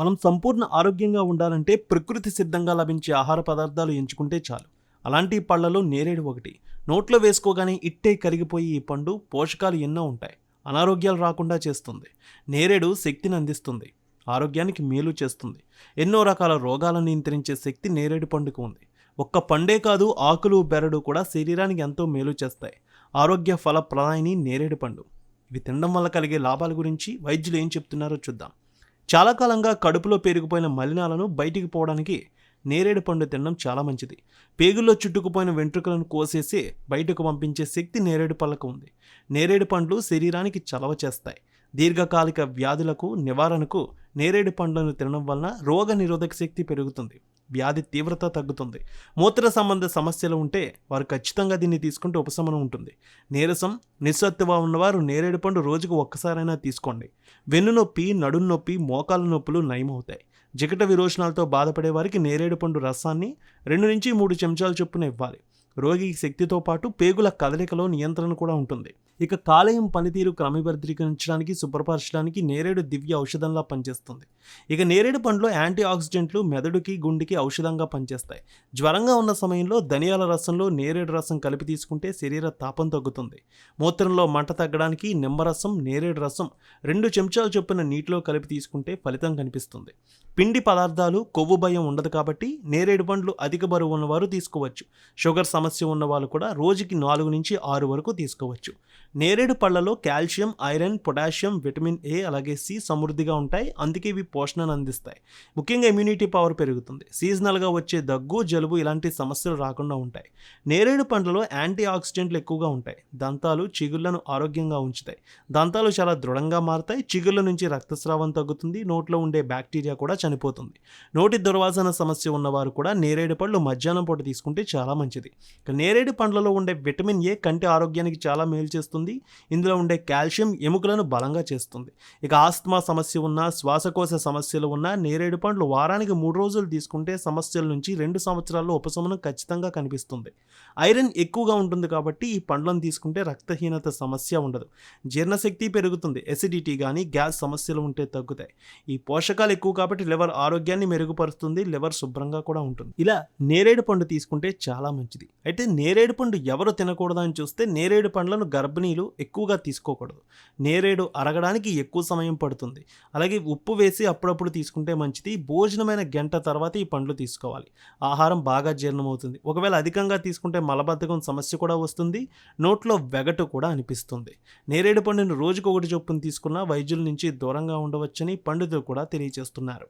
మనం సంపూర్ణ ఆరోగ్యంగా ఉండాలంటే ప్రకృతి సిద్ధంగా లభించే ఆహార పదార్థాలు ఎంచుకుంటే చాలు. అలాంటి పళ్ళలో నేరేడు ఒకటి. నోట్లో వేసుకోగానే ఇట్టే కరిగిపోయి ఈ పండు పోషకాలు ఎన్నో ఉంటాయి. అనారోగ్యాలు రాకుండా చేస్తుంది. నేరేడు శక్తిని అందిస్తుంది. ఆరోగ్యానికి మేలు చేస్తుంది. ఎన్నో రకాల రోగాలను నియంత్రించే శక్తి నేరేడు పండుకు ఉంది. ఒక్క పండే కాదు ఆకులు బెరడు కూడా శరీరానికి ఎంతో మేలు చేస్తాయి. ఆరోగ్య ఫల ప్రదాయిని నేరేడు పండు. ఇవి తినడం వల్ల కలిగే లాభాల గురించి వైద్యులు ఏం చెప్తున్నారో చూద్దాం. చాలా కాలంగా కడుపులో పేరుకుపోయిన మలినాలను బయటికి పోవడానికి నేరేడు పండు తినడం చాలా మంచిది. పేగుల్లో చుట్టుకుపోయిన వెంట్రుకలను కోసేసి బయటకు పంపించే శక్తి నేరేడు పళ్ళకు ఉంది. నేరేడు పండ్లు శరీరానికి చలవ చేస్తాయి. దీర్ఘకాలిక వ్యాధులకు నివారణకు నేరేడు పండ్లను తినడం వలన రోగ నిరోధక శక్తి పెరుగుతుంది. వ్యాధి తీవ్రత తగ్గుతుంది. మూత్ర సంబంధ సమస్యలు ఉంటే వారు ఖచ్చితంగా దీన్ని తీసుకుంటే ఉపశమనం ఉంటుంది. నీరసం నిస్సత్తువ ఉన్నవారు నేరేడు పండు రోజుకు ఒక్కసారైనా తీసుకోండి. వెన్ను నొప్పి నడుం నొప్పి మోకాల నొప్పులు నయమవుతాయి. జిగట విరోచనాలతో బాధపడే వారికి నేరేడు పండు రసాన్ని రెండు నుంచి మూడు చెంచాల చొప్పున ఇవ్వాలి. రోగికి శక్తితో పాటు పేగుల కదలికలో నియంత్రణ కూడా ఉంటుంది. ఇక కాలేయం పనితీరు క్రమబద్ధీకరించడానికి శుభ్రపరచడానికి నేరేడు దివ్య ఔషధంలా పనిచేస్తుంది. ఇక నేరేడు పండ్లో యాంటీ ఆక్సిడెంట్లు మెదడుకి గుండెకి ఔషధంగా పనిచేస్తాయి. జ్వరంగా ఉన్న సమయంలో ధనియాల రసంలో నేరేడు రసం కలిపి తీసుకుంటే శరీర తాపం తగ్గుతుంది. మూత్రంలో మంట తగ్గడానికి నిమ్మరసం నేరేడు రసం రెండు చెంచాలు చొప్పున నీటిలో కలిపి తీసుకుంటే ఫలితం కనిపిస్తుంది. పిండి పదార్థాలు కొవ్వు భయం ఉండదు కాబట్టి నేరేడు పండ్లు అధిక బరువు ఉన్నవారు తీసుకోవచ్చు. షుగర్ సమస్య ఉన్న వాళ్ళు కూడా రోజుకి నాలుగు నుంచి ఆరు వరకు తీసుకోవచ్చు. నేరేడు పళ్ళలో calcium iron potassium vitamin A అలాగే సి సమృద్ధిగా ఉంటాయి. అందుకే ఇవి పోషణను అందిస్తాయి. ముఖ్యంగా ఇమ్యూనిటీ పవర్ పెరుగుతుంది. సీజనల్గా వచ్చే దగ్గు జలుబు ఇలాంటి సమస్యలు రాకుండా ఉంటాయి. నేరేడు పండ్లలో యాంటీ ఆక్సిడెంట్లు ఎక్కువగా ఉంటాయి. దంతాలు చిగుళ్ళను ఆరోగ్యంగా ఉంచుతాయి. దంతాలు చాలా దృఢంగా మారుతాయి. చిగుళ్ళ నుంచి రక్తస్రావం తగ్గుతుంది. నోట్లో ఉండే బ్యాక్టీరియా కూడా చనిపోతుంది. నోటి దుర్వాసన సమస్య ఉన్నవారు కూడా నేరేడు పళ్ళు మధ్యాహ్నం పూట తీసుకుంటే చాలా మంచిది. నేరేడు పండ్లలో ఉండే విటమిన్ ఏ కంటి ఆరోగ్యానికి చాలా మేలు చేస్తుంది. ఇందులో ఉండే కాల్షియం ఎముకలను బలంగా చేస్తుంది. ఇక ఆస్తమా సమస్య ఉన్న శ్వాసకోశ సమస్యలు ఉన్న నేరేడు పండ్లు వారానికి మూడు రోజులు తీసుకుంటే సమస్యల నుంచి రెండు సంవత్సరాల్లో ఉపశమనం ఖచ్చితంగా కనిపిస్తుంది. ఐరన్ ఎక్కువగా ఉంటుంది కాబట్టి ఈ పండ్లను తీసుకుంటే రక్తహీనత సమస్య ఉండదు. జీర్ణశక్తి పెరుగుతుంది. ఎసిడిటీ కానీ గ్యాస్ సమస్యలు ఉంటే తగ్గుతాయి. ఈ పోషకాలు ఎక్కువ కాబట్టి లివర్ ఆరోగ్యాన్ని మెరుగుపరుస్తుంది. లివర్ శుభ్రంగా కూడా ఉంటుంది. ఇలా నేరేడు పండు తీసుకుంటే చాలా మంచిది. అయితే నేరేడు పండు ఎవరు తినకూడదని చూస్తే నేరేడు పండ్లను గర్భిణీలు ఎక్కువగా తీసుకోకూడదు. నేరేడు అరగడానికి ఎక్కువ సమయం పడుతుంది. అలాగే ఉప్పు వేసి అప్పుడప్పుడు తీసుకుంటే మంచిది. భోజనమైన గంట తర్వాత ఈ పండ్లు తీసుకోవాలి. ఆహారం బాగా జీర్ణమవుతుంది. ఒకవేళ అధికంగా తీసుకుంటే మలబద్ధకం సమస్య కూడా వస్తుంది. నోట్లో వెగటు కూడా అనిపిస్తుంది. నేరేడు పండును రోజుకొకటి చొప్పున తీసుకున్న వైద్యుల నుంచి దూరంగా ఉండవచ్చని పండితులు కూడా తెలియజేస్తున్నారు.